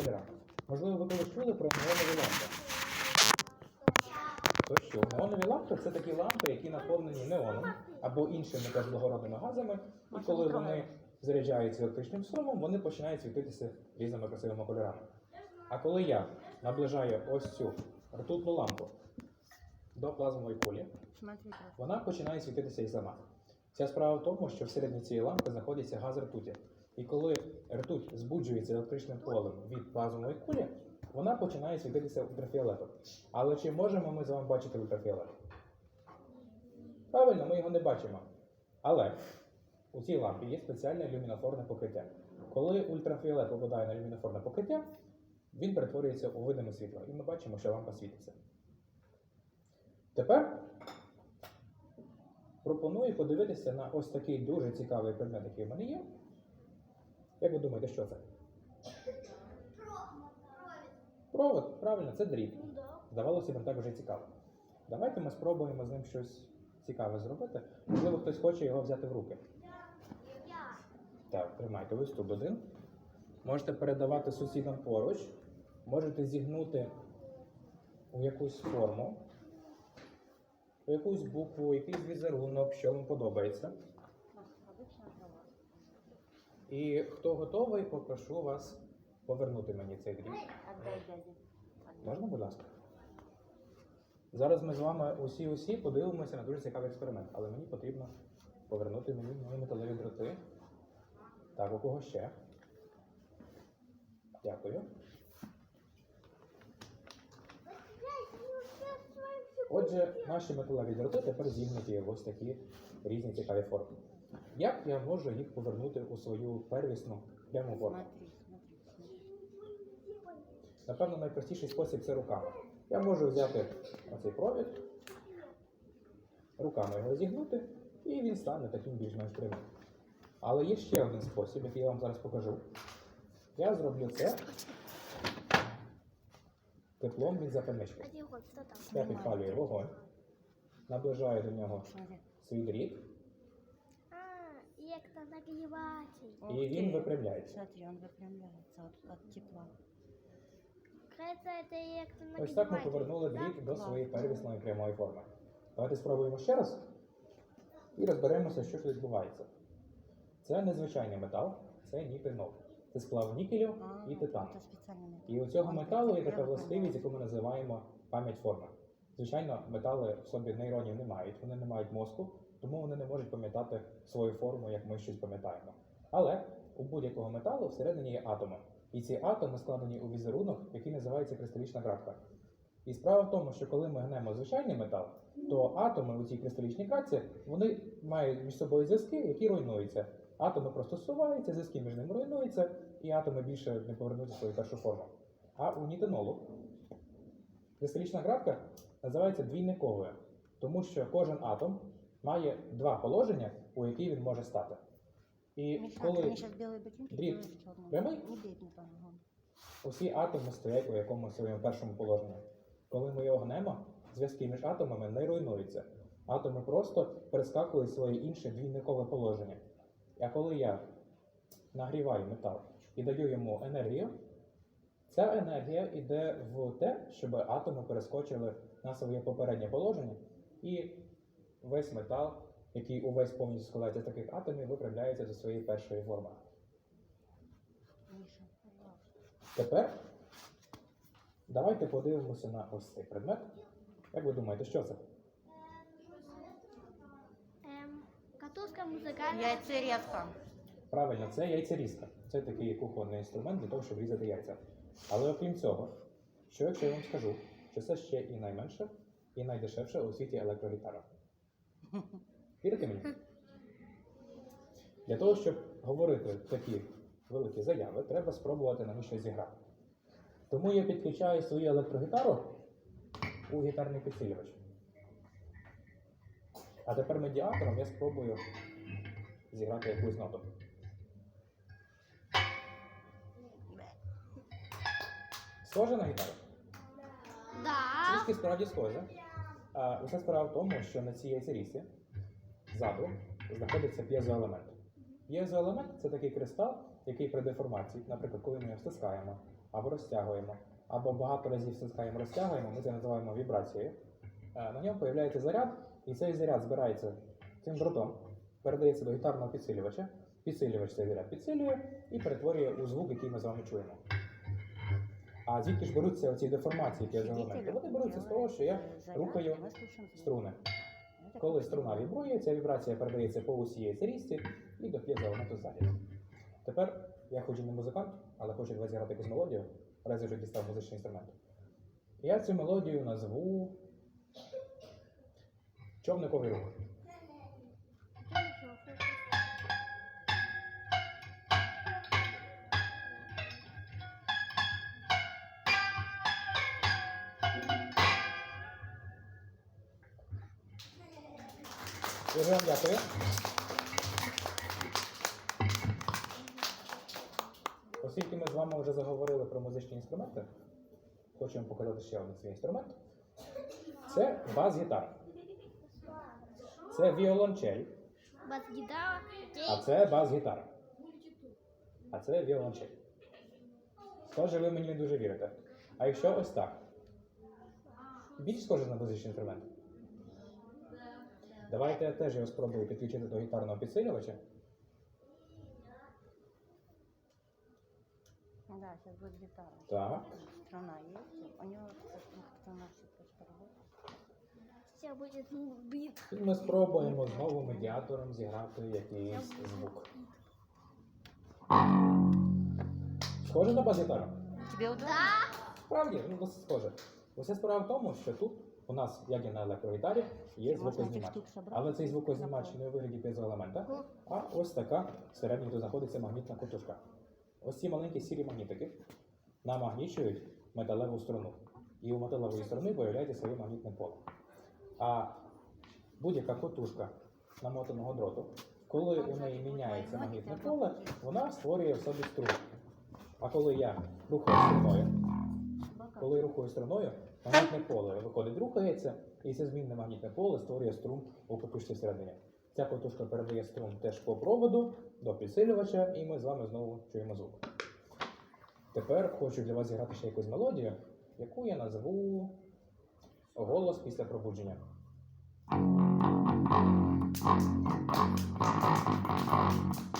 кольорах. Можливо, ви колись чули про неонові лампи. То що, неонові лампи це такі лампи, які наповнені неоном або іншими теж благородними газами, і коли вони заряджаються електричним струмом, вони починають світитися різними красивими кольорами. А коли я наближаю ось цю ртутну лампу до плазмової кулі, вона починає світитися і сама. Ця справа в тому, що всередині цієї лампи знаходиться газ ртуті. І коли ртуть збуджується електричним полем від плазмової кулі, вона починає світитися ультрафіолетом. Але чи можемо ми з вами бачити ультрафіолет? Правильно, ми його не бачимо. Але у цій лампі є спеціальне люмінофорне покриття. Коли ультрафіолет попадає на люмінофорне покриття, він перетворюється у видиме світло, і ми бачимо, що лампа світиться. Тепер пропоную подивитися на ось такий дуже цікавий предмет, який в мене є. Як ви думаєте, що це? Провод, правильно, це дріт. Здавалося б, не так вже цікаво. Давайте ми спробуємо з ним щось цікаве зробити. Можливо, хтось хоче його взяти в руки. Так, тримайте тут один. Можете передавати сусідам поруч, можете зігнути у якусь форму, у якусь букву, якийсь візерунок, що вам подобається. І хто готовий, попрошу вас повернути мені цей дяде. Можна, будь ласка? Зараз ми з вами усі-усі подивимося на дуже цікавий експеримент, але мені потрібно повернути мені мої металеві дроти. Так, у кого ще? Дякую. Отже, наші металеві дроти тепер зігнуті в ось такі різні цікаві форми. Як я можу їх повернути у свою первісну пряму форму? Напевно, найпростіший спосіб це руками. Я можу взяти оцей провід, руками його зігнути, і він стане таким більш-менш прямим. Але є ще один спосіб, який я вам зараз покажу. Я зроблю це теплом від запальнички. Я підпалюю вогонь, наближаю до нього свій дріт, электронагреватель. Ух і він ты. випрямляється. Смотри, он выпрямляется от, от тепла. Кажется, это электронагреватель. Ось так ми повернули дріт до своєї первісної прямої форми. Давайте спробуємо ще раз і розберемося, що ж відбувається. Це незвичайний метал, це нікель Це сплав нікелю А, і титану. Это специальный метод. І у цього Он металу є прям така властивість, выпрямляется. яку ми називаємо пам'ять форми. Звичайно, метали в собі нейронів не мають, вони не мають мозку, тому вони не можуть пам'ятати свою форму, як ми щось пам'ятаємо. Але у будь-якого металу всередині є атоми. І ці атоми складені у візерунок, який називається кристалічна градка. І справа в тому, що коли ми гнемо звичайний метал, то атоми у цій кристалічній градці вони мають між собою зв'язки, які руйнуються. Атоми просто суваються, зв'язки між ними руйнуються, і атоми більше не повернуться в свою першу форму. А у нітинолу кристалічна градка називається двійниковою, тому що кожен атом має два положення, у які він може стати. І Миша, коли ты мне сейчас белые ботинки дрит делаешь черные. прямой? Не бей мне по ногам. усі атоми стоять у якомусь своєму першому положенні. Коли ми його гнемо, зв'язки між атомами не руйнуються. Атоми просто перескакують в своє інше двійникове положення. А коли я нагріваю метал і даю йому енергію, ця енергія йде в те, щоб атоми перескочили на своє попереднє положення, і весь метал, який увесь повністю складається з таких атомів, виправляється до своєї першої форми. Тепер давайте подивимося на ось цей предмет. Як ви думаєте, що це? Эм, катушка музыкальная. Яйцерезка. Правильно, це яйцерізка. Це такий кухонний інструмент для того, щоб різати яйця. Але окрім цього, що якщо я вам скажу, що це ще і найменше, і найдешевше у світі електрогітара? Вірите мені? Для того, щоб говорити такі великі заяви, треба спробувати на них щось зіграти. Тому я підключаю свою електрогітару у гітарний підсилювач. А тепер медіатором я спробую зіграти якусь ноту. Схоже на гітару? Да. Трішки справді схоже. А, уся справа в тому, що на цій яйцерісі ззаду знаходиться п'єзоелемент. П'єзоелемент це такий кристал, який при деформації, наприклад, коли ми його стискаємо, або розтягуємо, або багато разів стискаємо, розтягуємо, ми це називаємо вібрацією. Е, На ньому появляється заряд, і цей заряд збирається цим дротом, передається до гітарного підсилювача. Підсилювач цей заряд підсилює і перетворює у звук, який ми з вами чуємо. А звідки ж беруться оці деформації п'єзоелементу? Вони беруться з того, що я рухаю струни. Коли струна вібрує, ця вібрація передається по усій цій і до п'єзоелементу ззаді. Тепер я хоч і не музикант, але хочу для вас зіграти якусь мелодію, раз я вже дістав музичний інструмент. Я цю мелодію назву човниковий рух. Дуже вам дякую. Оскільки ми з вами вже заговорили про музичні інструменти, хочу вам показати ще один свій інструмент. Це бас-гітара. Це віолончель, а це бас-гітара. А це віолончель. Схоже, ви мені не дуже вірите. А якщо ось так. Більш схоже на музичний інструмент. Давайте я теж його спробую підключити до гітарного підсилювача. Да, сейчас будет гитара. Так. Струна есть. У него все работает. Сейчас будет бит. І ми спробуємо знову медіатором зіграти якийсь звук. Схоже на бас-гітару? Тебе удобно? Справді, ну досить схоже. Уся справа в тому, що тут у нас, як і на електрогітарі, є звукознімач. Але цей звукознімач не у вигляді п'єзоелемента, а ось така всередині тут знаходиться магнітна котушка. Ось ці маленькі сірі магнітики намагнічують металеву струну. І у металевої струни виявляється своє магнітне поле. А будь-яка котушка намотаного дроту, коли у неї міняється магнітне поле, вона створює в собі струну. А коли я рухаю струною, коли я рухаю струною, магнітне поле виходить, рухається, і це змінне магнітне поле створює струм у котушці всередині. Ця котушка передає струм теж по проводу до підсилювача, і ми з вами знову чуємо звук. Тепер хочу для вас зіграти ще якусь мелодію, яку я назву голос після пробудження. Дуже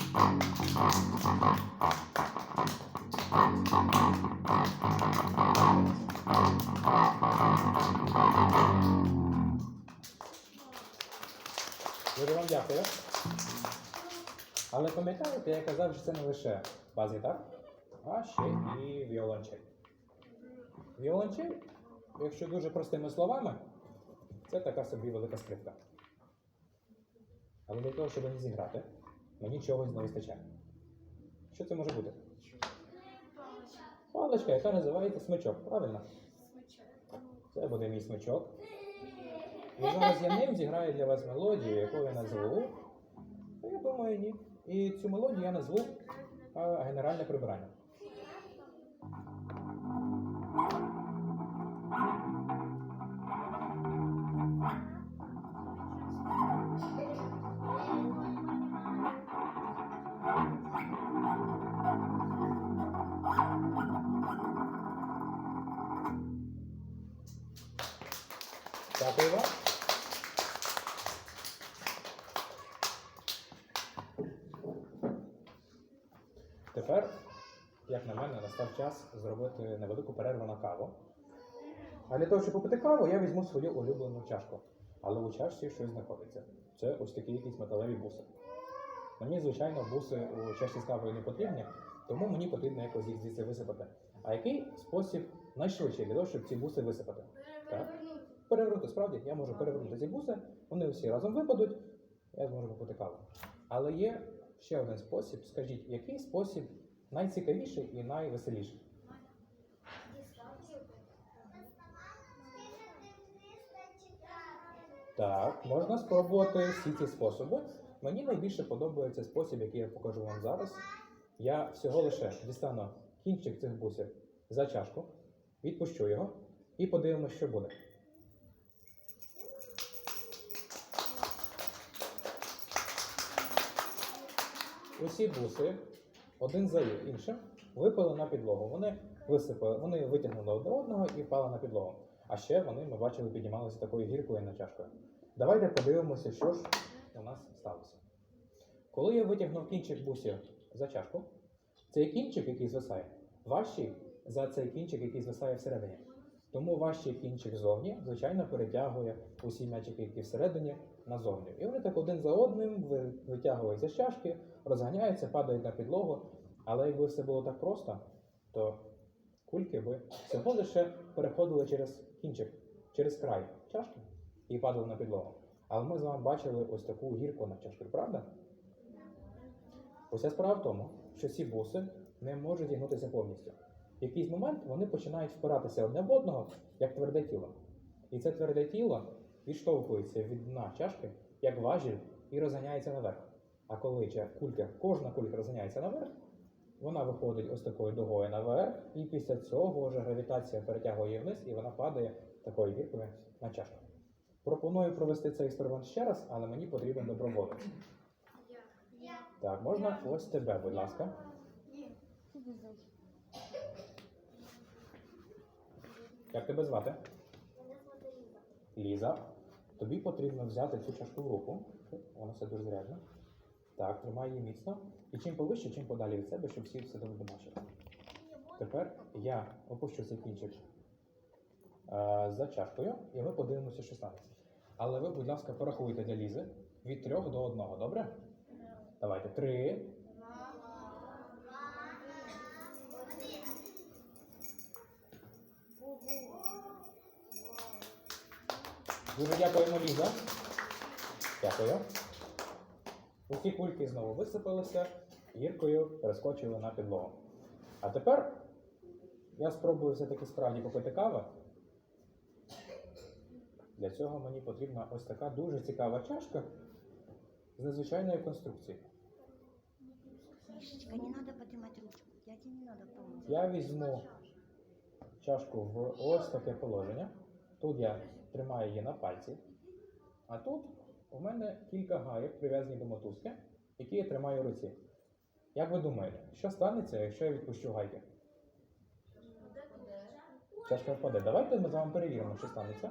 пам'ятаєте, я казав, що це не лише бас-гітар, а ще і віолончель. Віолончель, якщо дуже простими словами, це така собі велика скрипка. Але для того, щоб її зіграти, мені чогось не вистачає. Що це може бути? Паличка, яка називається смичок, правильно? Це буде мій смичок. І зараз я ним зіграю для вас мелодію, яку я назву. Я думаю, ні. І цю мелодію я назву генеральне прибирання. Дякую вам. Тепер, як на мене, настав час зробити невелику перерву на каву. А для того, щоб попити каву, я візьму свою улюблену чашку. Але у чашці щось знаходиться. Це ось такі якісь металеві буси. Мені, звичайно, буси у чашці з кавою не потрібні, тому мені потрібно якось їх звідси висипати. А який спосіб найшвидший для того, щоб ці буси висипати? Так? Перевернути, справді, я можу перевернути ці буси, вони всі разом випадуть, я зможу попити каву. Але є ще один спосіб. Скажіть, який спосіб найцікавіший і найвеселіший? Так, можна спробувати всі ці способи. Мені найбільше подобається спосіб, який я покажу вам зараз. Я всього лише дістану кінчик цих бусів за чашку, відпущу його і подивимося, що буде. Усі буси, один за іншим, випали на підлогу. Вони висипали, вони витягнули одне одного і впали на підлогу. А ще вони, ми бачили, піднімалися такою гіркою на чашкою. Давайте подивимося, що ж у нас сталося. Коли я витягнув кінчик бусі за чашку, цей кінчик, який звисає, важчий за цей кінчик, який звисає всередині. Тому важчий кінчик ззовні, звичайно, перетягує усі м'ячики, які всередині, назовні. І вони так один за одним витягуються з чашки, розганяються, падають на підлогу. Але якби все було так просто, то кульки би всього лише переходили через кінчик, через край чашки і падали на підлогу. Але ми з вами бачили ось таку гірку над чашкою, правда? Уся справа в тому, що ці буси не можуть зігнутися повністю. В якийсь момент вони починають впиратися одне в одного, як тверде тіло. І це тверде тіло відштовхується від дна чашки, як важіль, і розганяється наверх. А коли кулька, кожна кулька розганяється наверх, вона виходить ось такою дугою наверх, і після цього вже гравітація перетягує її вниз, і вона падає такою гіркою на чашку. Пропоную провести цей експеримент ще раз, але мені потрібен доброволець. Так, можна ось тебе, будь ласка. Як тебе звати? Ліза. Ліза. Тобі потрібно взяти цю чашку в руку. Вона все дуже заряджена. Так, тримай її міцно. І чим повище, чим подалі від себе, щоб всі все добре бачили. Тепер я опущу цей кінчик е, за чашкою, і ми подивимося, що станеться. Але ви, будь ласка, порахуйте для Лізи від трьох до одного, добре? Давайте. Три. Дуже дякуємо, Ліза. Дякую. Усі кульки знову висипалися, гіркою перескочили на підлогу. А тепер я спробую все-таки справді попити кави. Для цього мені потрібна ось така дуже цікава чашка з незвичайної конструкції. Мишечка, не надо поднимать ручку. Дяде не надо помочь. Я візьму чашку в ось таке положення. Тут я тримаю її на пальці, а тут у мене кілька гайок, прив'язані до мотузки, які я тримаю в руці. Як ви думаєте, що станеться, якщо я відпущу гайки? Чашка впаде. Давайте ми з вами перевіримо, що станеться.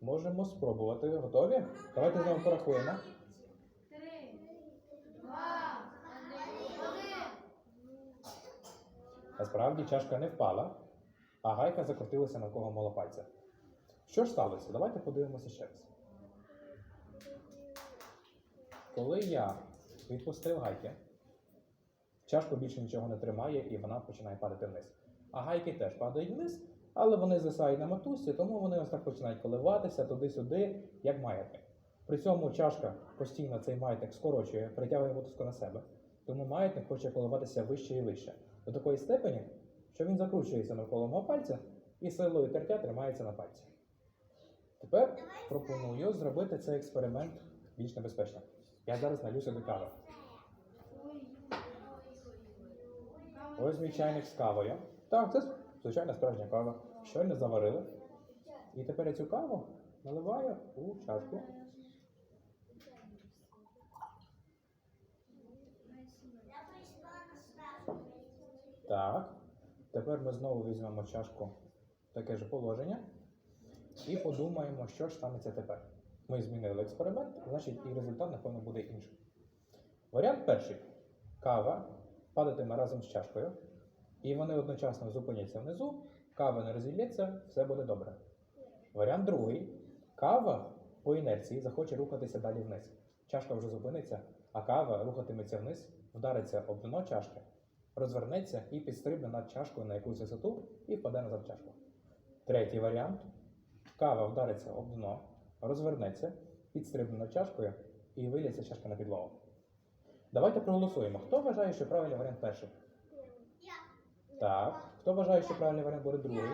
Можемо спробувати. Готові? Давайте знову порахуємо. Насправді чашка не впала, а гайка закрутилася навколо мого пальця. Що ж сталося? Давайте подивимося ще раз. Коли я відпустив гайки, чашка більше нічого не тримає і вона починає падати вниз. А гайки теж падають вниз, але вони звисають на матусі, тому вони ось так починають коливатися туди-сюди, як маятник. При цьому чашка постійно цей маятник скорочує, притягує мотузку на себе, тому маятник хоче коливатися вище і вище. До такої степені, що він закручується навколо мого пальця і силою тертя тримається на пальці. Тепер пропоную зробити цей експеримент більш небезпечно. Я зараз налю сюди кави. Ось мій чайник з кавою. Так, це звичайна справжня кава. Щойно заварили. І тепер я цю каву наливаю у чашку. Так. Тепер ми знову візьмемо чашку в таке ж положення і подумаємо, що ж станеться тепер. Ми змінили експеримент, значить і результат, напевно, буде інший. Варіант перший. Кава падатиме разом з чашкою, і вони одночасно зупиняться внизу, кава не розілється, все буде добре. Варіант другий. Кава по інерції захоче рухатися далі вниз. Чашка вже зупиниться, а кава рухатиметься вниз, вдариться об дно чашки, розвернеться і підстрибне над чашкою на якусь висоту і впаде назад в чашку. Третій варіант. Кава вдариться об дно, розвернеться, підстрибне чашкою і виліться чашка на підлогу. Давайте проголосуємо. Хто вважає, що правильний варіант перший? Так. Хто вважає, що правильний варіант буде другий?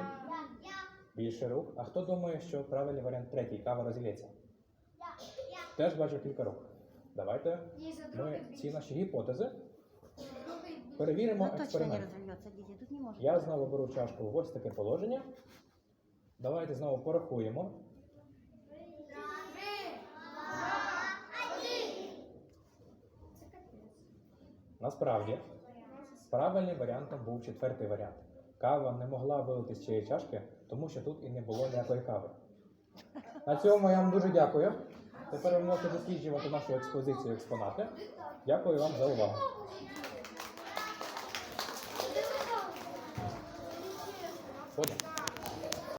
Більше рук. А хто думає, що правильний варіант третій? Кава розілється? Теж бачу кілька рук. Давайте ми ці наші гіпотези перевіримо Ну експеримент. Я знову беру чашку в ось таке положення. Давайте знову порахуємо. Насправді, Правильним варіантом був четвертий варіант. Кава не могла вилити з цієї чашки, тому що тут і не було ніякої кави. На цьому я вам дуже дякую. Тепер ви можете досліджувати нашу експозицію експонати. Дякую вам за увагу. Ходимо.